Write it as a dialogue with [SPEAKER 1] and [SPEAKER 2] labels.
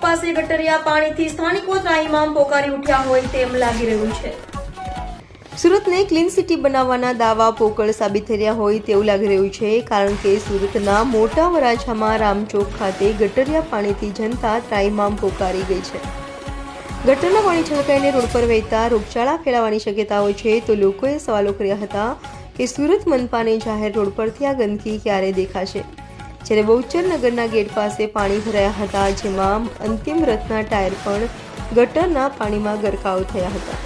[SPEAKER 1] પાસે ગટરિયા પાણીથી સ્થાનિકો ત્રાહિમામ પોકારી ઉઠ્યા હોય તેમ લાગી રહ્યું છે. સુરતને ક્લીન સિટી બનાવવાના દાવા પોકળ સાબિત થઈ રહ્યા હોય તેવું લાગી રહ્યું છે, કારણ કે સુરતના મોટા વરાછામાં રામચોક ખાતે ગટરિયા પાણીથી જનતા ત્રાહિમામ પોકારી ગઈ છે. ગટરના પાણી છલકાઈને રોડ પર વહેતા રોગચાળા ફેલાવાની શક્યતા હોય છે તો લોકોએ સવાલો કર્યા હતા કે સુરત મનપાને જાહેર રોડ પરથી આ ગંદકી ક્યારે દેખાશે? જ્યારે બહુચર નગરના ગેટ પાસે પાણી ભરાયા હતા, જેમાં અંતિમ રથના ટાયર પણ ગટરના પાણીમાં ગરકાવ થયા હતા.